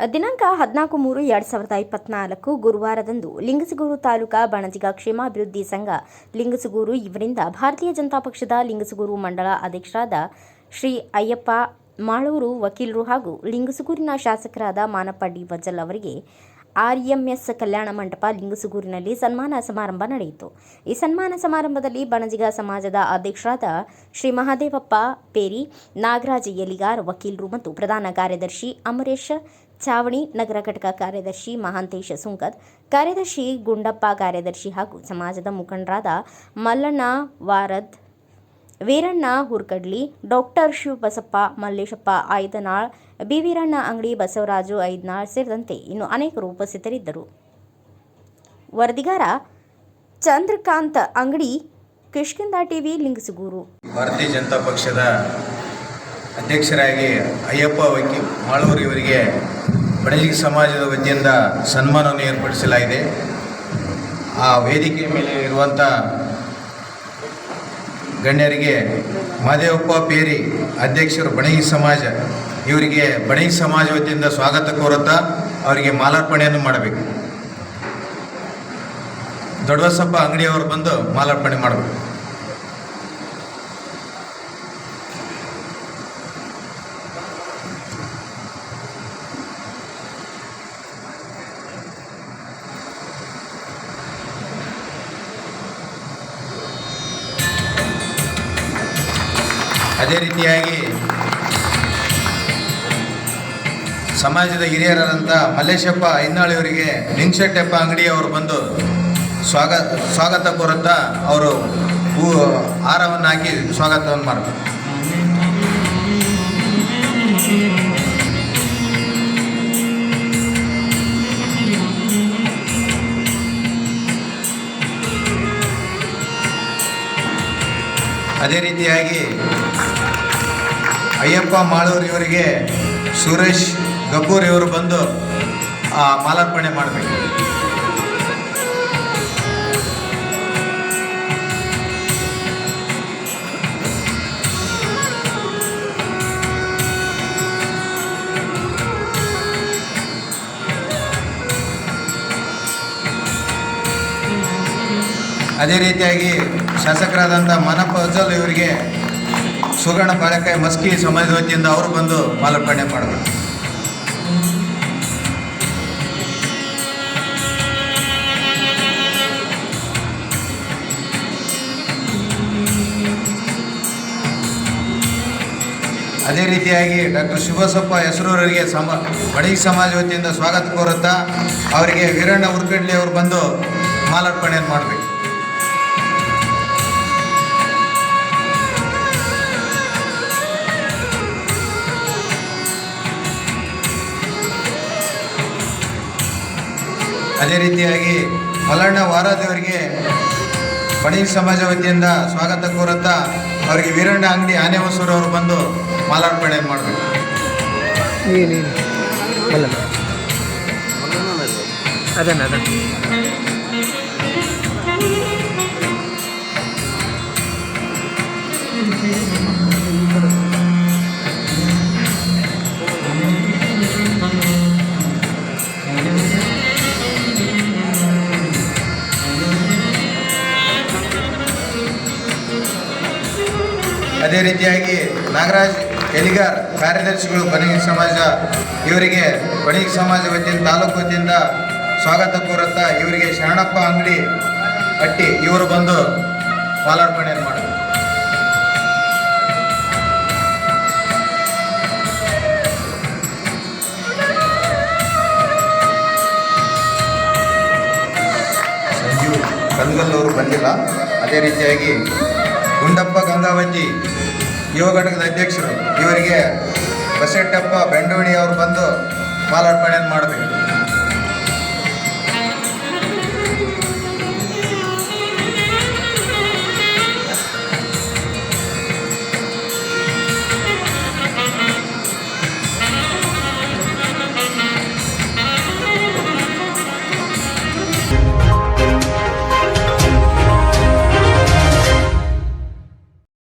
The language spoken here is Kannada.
ಹದಿನಾಲ್ಕು ಮೂರು ಎರಡು ಸಾವಿರದ ಇಪ್ಪತ್ನಾಲ್ಕು ಗುರುವಾರದಂದು ಲಿಂಗಸಗೂರು ತಾಲೂಕಾ ಬಣಜಿಗ ಕ್ಷೇಮಾಭಿವೃದ್ಧಿ ಸಂಘ ಲಿಂಗಸಗೂರು ಇವರಿಂದ ಭಾರತೀಯ ಜನತಾ ಪಕ್ಷದ ಲಿಂಗಸಗೂರು ಮಂಡಲ ಅಧ್ಯಕ್ಷರಾದ ಶ್ರೀ ಅಯ್ಯಪ್ಪ ಮಾಳೂರು ವಕೀಲರು ಹಾಗೂ ಲಿಂಗಸಗೂರಿನ ಶಾಸಕರಾದ ಮಾನಪ್ಪ ಡಿ ವಜಲ್ ಅವರಿಗೆ ಆರ್ಎಂಎಸ್ ಕಲ್ಯಾಣ ಮಂಟಪ ಲಿಂಗಸುಗೂರಿನಲ್ಲಿ ಸನ್ಮಾನ ಸಮಾರಂಭ ನಡೆಯಿತು. ಈ ಸನ್ಮಾನ ಸಮಾರಂಭದಲ್ಲಿ ಬಣಜಿಗ ಸಮಾಜದ ಅಧ್ಯಕ್ಷರಾದ ಶ್ರೀ ಮಹಾದೇವಪ್ಪ ಪೇರಿ, ನಾಗರಾಜ ಯಲಿಗಾರ್ ವಕೀಲರು ಮತ್ತು ಪ್ರಧಾನ ಕಾರ್ಯದರ್ಶಿ ಅಮರೇಶ್ ಚಾವಣಿ ನಗರ ಘಟಕ ಕಾರ್ಯದರ್ಶಿ ಮಹಾಂತೇಶ ಸುಂಕದ್ ಕಾರ್ಯದರ್ಶಿ ಗುಂಡಪ್ಪ, ಕಾರ್ಯದರ್ಶಿ ಹಾಗೂ ಸಮಾಜದ ಮುಖಂಡರಾದ ಮಲ್ಲಣ್ಣ ವಾರದ್, ವೀರಣ್ಣ ಹುರ್ಕಡ್ಲಿ, ಡಾಕ್ಟರ್ ಶಿವಬಸಪ್ಪ, ಮಲ್ಲೇಶಪ್ಪ ಐದನಾಳ್ ಬಿ ವೀರಣ್ಣ ಅಂಗಡಿ, ಬಸವರಾಜು ಐದನಾಳ್ ಸೇರಿದಂತೆ ಇನ್ನು ಅನೇಕರು ಉಪಸ್ಥಿತರಿದ್ದರು. ವರದಿಗಾರ ಚಂದ್ರಕಾಂತ್ ಅಂಗಡಿ, ಕಿಷ್ಕಿಂದ ಟಿವಿ, ಲಿಂಗಸುಗೂರು. ಭಾರತೀಯ ಜನತಾ ಪಕ್ಷದ ಅಧ್ಯಕ್ಷರಾಗಿ ಅಯ್ಯಪ್ಪ ವಕಿ ಮಾಳೂರು ಇವರಿಗೆ ಬಣಜಿಗ ಸಮಾಜದ ವತಿಯಿಂದ ಸನ್ಮಾನವನ್ನು ಏರ್ಪಡಿಸಲಾಗಿದೆ. ಆ ವೇದಿಕೆಯ ಮೇಲೆ ಇರುವಂಥ ಗಣ್ಯರಿಗೆ ಮಾದೇವಪ್ಪ ಪೇರಿ, ಅಧ್ಯಕ್ಷರು ಬಣಗಿ ಸಮಾಜ, ಇವರಿಗೆ ಬಣಗಿ ಸಮಾಜ ವತಿಯಿಂದ ಸ್ವಾಗತ ಕೋರುತ್ತಾ ಅವರಿಗೆ ಮಾಲಾರ್ಪಣೆಯನ್ನು ಮಾಡಬೇಕು. ದೊಡ್ಡಬಸಪ್ಪ ಅಂಗಡಿಯವರು ಬಂದು ಮಾಲಾರ್ಪಣೆ ಮಾಡಬೇಕು. ಅದೇ ರೀತಿಯಾಗಿ ಸಮಾಜದ ಹಿರಿಯರಾದಂಥ ಮಲ್ಲೇಶಪ್ಪ ಐನಾಳಿಯವರಿಗೆ ಲಿಂಗಶೆಟ್ಟಪ್ಪ ಅಂಗಡಿಯವರು ಬಂದು ಸ್ವಾಗತ ಸ್ವಾಗತ ಕೋರುತ್ತಾ ಅವರು ಹೂ ಹಾರವನ್ನು ಹಾಕಿ ಸ್ವಾಗತವನ್ನು ಮಾಡಬೇಕು ಅದೇ ರೀತಿಯಾಗಿ ಅಯ್ಯಪ್ಪ ಮಾಳೂರ್ ಇವರಿಗೆ ಸುರೇಶ್ ಗಬ್ಬೂರ್ ಇವರು ಬಂದು ಆ ಮಾಲಾರ್ಪಣೆ ಮಾಡಬೇಕು. ಅದೇ ರೀತಿಯಾಗಿ ಶಾಸಕರಾದಂಥ ಮಾನಪ್ಪ ಅಜಲ್ ಇವರಿಗೆ ಸುಗಣ ಬಾಳೆಕಾಯಿ ಮಸ್ಕಿ ಸಮಾಜದ ವತಿಯಿಂದ ಅವರು ಬಂದು ಮಾಲಾರ್ಪಣೆ ಮಾಡಬೇಕು. ಅದೇ ರೀತಿಯಾಗಿ ಡಾಕ್ಟರ್ ಶಿವಸಪ್ಪ ಹೆಸರೂರರಿಗೆ ಸಮ ಬಡಗಿ ಸಮಾಜ ವತಿಯಿಂದ ಸ್ವಾಗತ ಕೋರುತ್ತಾ ಅವರಿಗೆ ವೀರಣ್ಣ ಉರ್ಗಡ್ಲಿ ಅವರು ಬಂದು ಮಾಲಾರ್ಪಣೆಯನ್ನು ಮಾಡಬೇಕು. ಅದೇ ರೀತಿಯಾಗಿ ಮಲ್ಲಣ್ಣ ವಾರಾದಿಯವರಿಗೆ ಪಣೀರ್ ಸಮಾಜ ವತಿಯಿಂದ ಸ್ವಾಗತ ಕೋರುತ್ತಾ ಅವರಿಗೆ ವೀರಣ್ಣ ಅಂಗಡಿ ಆನೆ ಹೊಸೂರು ಅವರು ಬಂದು ಮಾಲಾರ್ಪಣೆ ಮಾಡಬೇಕು. ಅದನ್ನ ಅದನ್ನ. ಅದೇ ರೀತಿಯಾಗಿ ನಾಗರಾಜ್ ಎಲಿಗಾರ್ ಕಾರ್ಯದರ್ಶಿಗಳು ಬಣಗಿ ಸಮಾಜ, ಇವರಿಗೆ ಬಣಗಿ ಸಮಾಜ ವತಿಯಿಂದ, ತಾಲೂಕು ವತಿಯಿಂದ ಸ್ವಾಗತ ಕೋರುತ್ತಾ ಇವರಿಗೆ ಶರಣಪ್ಪ ಅಂಗಡಿ ಅಟ್ಟಿ ಇವರು ಬಂದು ಮಾಲಾರ್ಪಣೆಯನ್ನು ಮಾಡಿದರು. ಸಂಜೀವ್ ಅವರು ಬಂದಿಲ್ಲ. ಅದೇ ರೀತಿಯಾಗಿ ಗುಂಡಪ್ಪ ಗಂಗಾವತಿ ಯುವ ಘಟಕದ ಅಧ್ಯಕ್ಷರು. ಇವರಿಗೆ ಬಸೆಟ್ಟಪ್ಪ ಬೆಂಡೋಣಿ ಅವರು ಬಂದು ಮಾಲಾರ್ಪಣೆಯನ್ನು ಮಾಡಬೇಕು.